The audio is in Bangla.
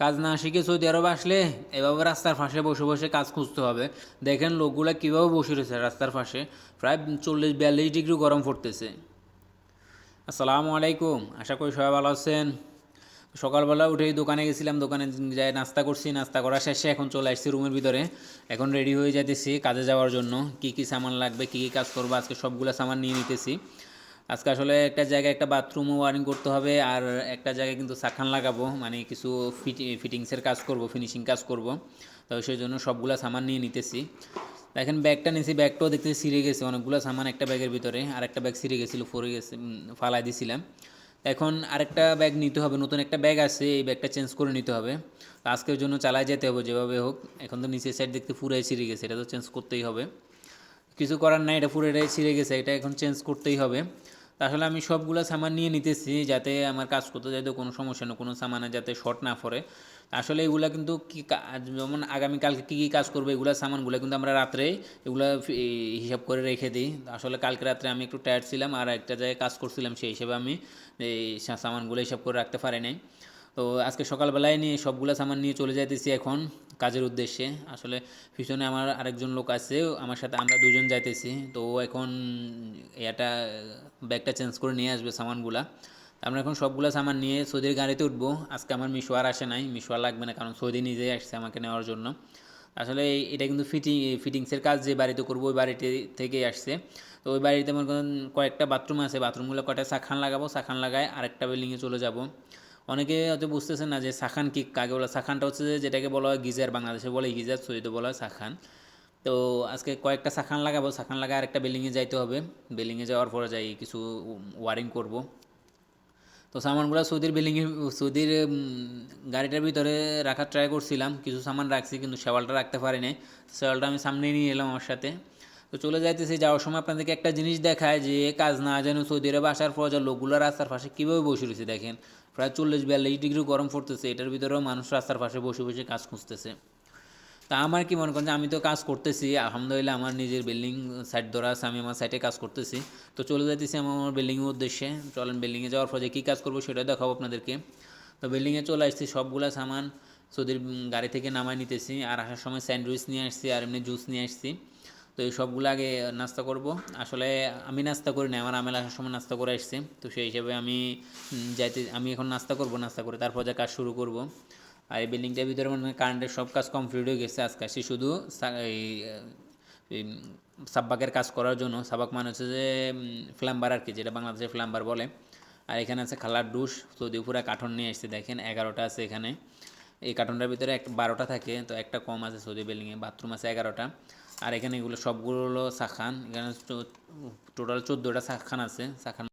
কাজ না শিখে সৌদি আরব আসলে এভাবে রাস্তার পাশে বসে বসে কাজ খুঁজতে হবে। দেখেন লোকগুলা কীভাবে বসে রয়েছে রাস্তার পাশে। প্রায় চল্লিশ, বিয়াল্লিশ ডিগ্রি গরম পড়তেছে। আসসালামু আলাইকুম, আশা করি সবাই ভালো আছেন। সকালবেলা উঠেই দোকানে গেছিলাম, দোকানে যাই নাস্তা করছি, নাস্তা করা শেষে এখন চলে আসছি রুমের ভিতরে। এখন রেডি হয়ে যাইতেছি কাজে যাওয়ার জন্য। কি কি সামান লাগবে, কি কি কাজ করব, আজকে সবগুলো সামান নিয়ে নিতেছি। আজকে আসলে একটা জায়গায় একটা বাথরুমও ওয়ারিং করতে হবে, আর একটা জায়গায় কিন্তু সাখান লাগাবো মানে কিছু ফিটি ফিটিংসের কাজ করব ফিনিশিং কাজ করব। তো সেই জন্য সবগুলো সামান নিয়ে নিতেছি। দেখেন ব্যাগটা নিয়েছি, ব্যাগটাও দেখতে ছিঁড়ে গেছে, অনেকগুলো সামান একটা ব্যাগের ভিতরে, আর একটা ব্যাগ ছিঁড়ে গেছিল পরে গেছে ফালাই দিছিলাম। এখন আরেকটা ব্যাগ নিতে হবে, নতুন একটা ব্যাগ আছে, এই ব্যাগটা চেঞ্জ করে নিতে হবে। তো আজকের জন্য চালায় যেতে হবে, যেভাবে হোক। এখন তো নিচের সাইড দেখতে পুরাই ছিঁড়ে গেছে, এটা তো চেঞ্জ করতেই হবে। কিছু করার নাই, এটা পুরোটাই ছিঁড়ে গেছে, এটা এখন চেঞ্জ করতেই হবে। তা আসলে আমি সবগুলো সামান নিয়ে নিতেছি যাতে আমার কাজ করতে যাতে কোনো সমস্যা না, কোনো সামানে যাতে শর্ট না পড়ে। আসলে এগুলো কিন্তু কা- যেমন আগামীকালকে কী কী কাজ করব, এগুলো সামানগুলো কিন্তু আমরা রাত্রে এগুলো হিসাব করে রেখে দিই। আসলে কালকে রাত্রে আমি একটু টায়ার্ড ছিলাম আর একটা জায়গায় কাজ করছিলাম, সেই হিসেবে আমি এই সামানগুলো হিসাব করে রাখতে পারি নাই। তো আজকে সকালবেলায় নিয়ে সবগুলো সামান নিয়ে চলে যাইতেছি এখন কাজের উদ্দেশ্যে। আসলে পিছনে আমার আরেকজন লোক আছে, আমার সাথে আমরা দুজন যাইতেছি। তো ও এখন এটা ব্যাগটা চেঞ্জ করে নিয়ে আসবে সামানগুলা। আমরা এখন সবগুলো সামান নিয়ে সৌদির গাড়িতে উঠবো। আজকে আমার মিশো আর আসে নাই, মিশো আর লাগবে না, কারণ সৌদি নিজেই আসছে আমাকে নেওয়ার জন্য। আসলে এটা কিন্তু ফিটিং ফিটিংসের কাজ যে বাড়িতে করব, ওই বাড়িতে থেকেই আসছে। তো ওই বাড়িতে মনে কয়েকটা বাথরুম আছে, বাথরুমগুলো কয়টা? সাখান লাগাবো সাখান লাগায় আরেকটা বিল্ডিংয়ে চলে যাব। অনেকে হয়তো বুঝতেছেন না যে সাখান কি কাকে বলা? সাখানটা হচ্ছে যে যেটাকে বলা হয় গিজার, বাংলাদেশে বলে গিজার, সৌদিতে বলা হয় সাখান। তো আজকে কয়েকটা সাখান লাগাবো। সাখান লাগায় আরেকটা বিল্ডিংয়ে যাইতে হবে। বিল্ডিংয়ে যাওয়ার পরে যাই, কিছু ওয়ারিং করব। তো সামানগুলো সৌদির বিল্ডিংয়ে সৌদির গাড়িটার ভিতরে রাখার ট্রাই করছিলাম। কিছু সামান রাখছি, কিন্তু শেওয়ালটা রাখতে পারি নাই। শেওয়ালটা আমি সামনে নিয়ে এলাম আমার সাথে। তো চলে যাইতেছি, যাওয়ার সময় আপনাদেরকে একটা জিনিস দেখায় যে কাজ না যেন সৌদি আরবে আসার পর যা লোকগুলো রাস্তার পাশে কীভাবে বসে রয়েছে দেখেন। প্রায় চল্লিশ, বিয়াল্লিশ ডিগ্রি গরম পড়তেছে, এটার ভিতরেও মানুষ রাস্তার পাশে বসে বসে কাজ খুঁজতেছে। তা আমার কি মনে করেন যে আমি তো কাজ করতেছি, আলহামদুলিল্লাহ আমার নিজের বিল্ডিং সাইড ধরা আছে, আমি আমার সাইডে কাজ করতেছি। তো চলে যাইতেছি আমি আমার বিল্ডিংয়ের উদ্দেশ্যে, চলেন বিল্ডিংয়ে যাওয়ার পরে কী কাজ করব সেটা দেখাবো আপনাদেরকে। তো বিল্ডিংয়ে চলে আসছি, সবগুলা সামান সৌদির গাড়ি থেকে নামাই নিতেছি, আর আসার সময় স্যান্ডউইচ নিয়ে আসছি, আর এমনি জুস নিয়ে আসছি। তো এই সবগুলো আগে নাস্তা করব। আসলে আমি নাস্তা করি না আমার আমেল আসার সময় নাস্তা করে আসছি। তো সেই হিসাবে আমি যাইতে, আমি এখন নাস্তা করব, নাস্তা করে তারপর যা কাজ শুরু করব। আর এই বিল্ডিংটার ভিতরে মানে কারেন্টের সব কাজ কমপ্লিট হয়ে গেছে। আজকে আসছি শুধু এই সাব্বাকের কাজ করার জন্য। সাবাক মানে হচ্ছে যে ফ্ল্যাম্বার আর কি, যেটা বাংলাদেশে ফ্ল্যাম্বার বলে। আর এখানে আছে খালার ডুস তো পুরা কাঠন নিয়ে এসেছে দেখেন এগারোটা আছে এখানে। এই কার্টুনটার ভিতরে একটা বারোটা থাকে, তো একটা কম আছে সৌদি বিল্ডিংয়ে, বাথরুম আছে এগারোটা। আর এখানে এগুলো সবগুলো হলো শাখান। এখানে টোটাল চোদ্দোটা শাখান আছে। সাখান